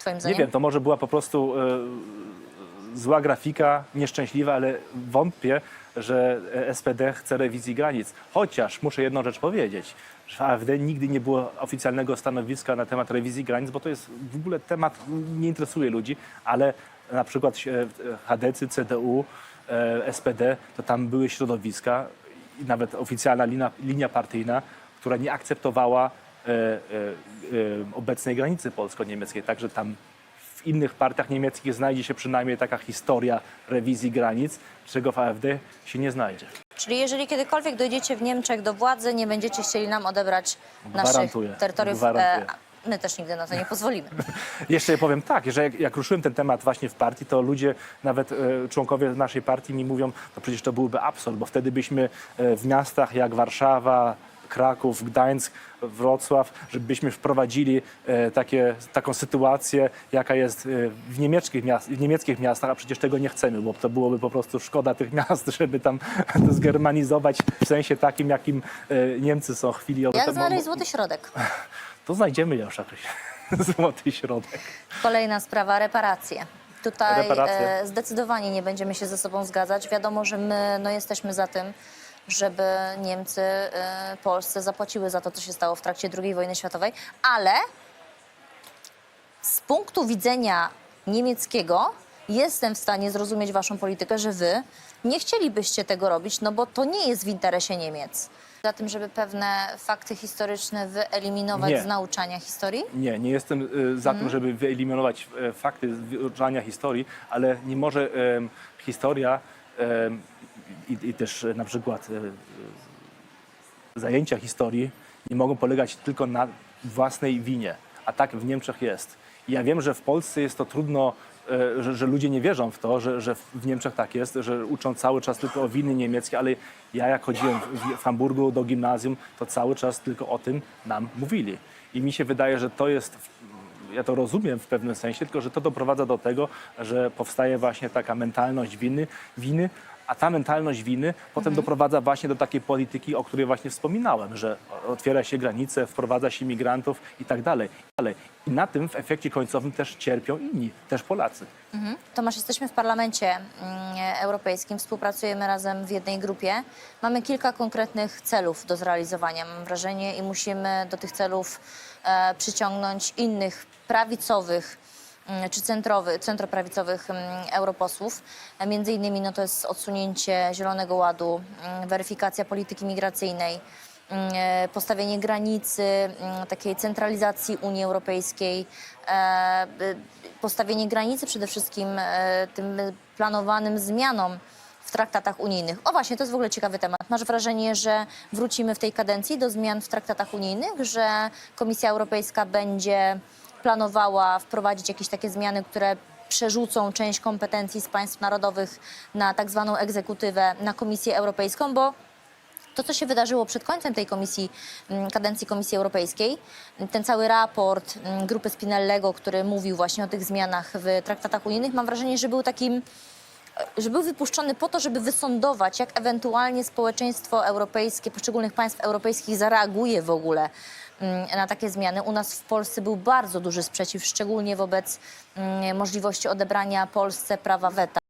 twoim Nie zdaniem? wiem, to może była po prostu e, zła grafika, nieszczęśliwa, ale wątpię, że SPD chce rewizji granic. Chociaż muszę jedną rzecz powiedzieć, że w AfD nigdy nie było oficjalnego stanowiska na temat rewizji granic, bo to jest w ogóle temat, nie interesuje ludzi, ale na przykład e, HDC, CDU, e, SPD, to tam były środowiska i nawet oficjalna linia, linia partyjna, która nie akceptowała obecnej granicy polsko-niemieckiej. Także tam w innych partiach niemieckich znajdzie się przynajmniej taka historia rewizji granic, czego w AfD się nie znajdzie. Czyli jeżeli kiedykolwiek dojdziecie w Niemczech do władzy, nie będziecie chcieli nam odebrać naszych Gwarantuję, terytoriów. gwarantuję. my też nigdy na to nie pozwolimy. Jeszcze powiem tak, że jak, jak ruszyłem ten temat właśnie w partii, to ludzie, nawet e, członkowie naszej partii mi mówią, to przecież to byłby absurd, bo wtedy byśmy e, w miastach jak Warszawa, Kraków, Gdańsk, Wrocław, żebyśmy wprowadzili e, takie, taką sytuację, jaka jest e, w, niemieckich miast, w niemieckich miastach, a przecież tego nie chcemy, bo to byłoby po prostu szkoda tych miast, żeby tam to zgermanizować w sensie takim, jakim e, Niemcy są chwilowo. Jak znaleźć złoty środek? To znajdziemy już jakoś złoty środek. Kolejna sprawa, reparacje. Tutaj e, zdecydowanie nie będziemy się ze sobą zgadzać. Wiadomo, że my no, jesteśmy za tym, żeby Niemcy e, Polsce zapłaciły za to, co się stało w trakcie II wojny światowej, ale z punktu widzenia niemieckiego jestem w stanie zrozumieć waszą politykę, że wy nie chcielibyście tego robić, no bo to nie jest w interesie Niemiec. Za tym, żeby pewne fakty historyczne wyeliminować Nie. z nauczania historii? Nie, nie jestem y, za tym, żeby wyeliminować e, fakty z wyuczania historii, ale nie może em, historia i, i też e, na przykład e, zajęcia historii nie mogą polegać tylko na własnej winie, a tak w Niemczech jest. I ja wiem, że w Polsce jest to trudno, e, że, że ludzie nie wierzą w to, że, że w Niemczech tak jest, że uczą cały czas tylko o winy niemieckie, ale ja jak chodziłem w, w Hamburgu do gimnazjum, to cały czas tylko o tym nam mówili. I mi się wydaje, że to jest ja to rozumiem w pewnym sensie, tylko że to doprowadza do tego, że powstaje właśnie taka mentalność winy, winy a ta mentalność winy potem doprowadza właśnie do takiej polityki, o której właśnie wspominałem, że otwiera się granice, wprowadza się migrantów i tak dalej. Ale I na tym w efekcie końcowym też cierpią inni, też Polacy. Tomasz, jesteśmy w Parlamencie mm, Europejskim, współpracujemy razem w jednej grupie. Mamy kilka konkretnych celów do zrealizowania, mam wrażenie, i musimy do tych celów e, przyciągnąć innych prawicowych mm, czy centrowy, centroprawicowych mm, europosłów. E, Między innymi no, to jest odsunięcie Zielonego Ładu, mm, weryfikacja polityki migracyjnej, e, postawienie granicy, takiej centralizacji Unii Europejskiej, e, y, postawienie granicy przede wszystkim e, tym planowanym zmianom w traktatach unijnych. O właśnie, to jest w ogóle ciekawy temat. Masz wrażenie, że wrócimy w tej kadencji do zmian w traktatach unijnych, że Komisja Europejska będzie planowała wprowadzić jakieś takie zmiany, które przerzucą część kompetencji z państw narodowych na tak zwaną egzekutywę, na Komisję Europejską, bo to, co się wydarzyło przed końcem tej komisji, mm, kadencji Komisji Europejskiej, ten cały raport mm, grupy Spinellego, który mówił właśnie o tych zmianach w traktatach unijnych, mam wrażenie, że był takim że był wypuszczony po to, żeby wysądować, jak ewentualnie społeczeństwo europejskie, poszczególnych państw europejskich zareaguje w ogóle mm, na takie zmiany. U nas w Polsce był bardzo duży sprzeciw, szczególnie wobec mm, możliwości odebrania Polsce prawa weta.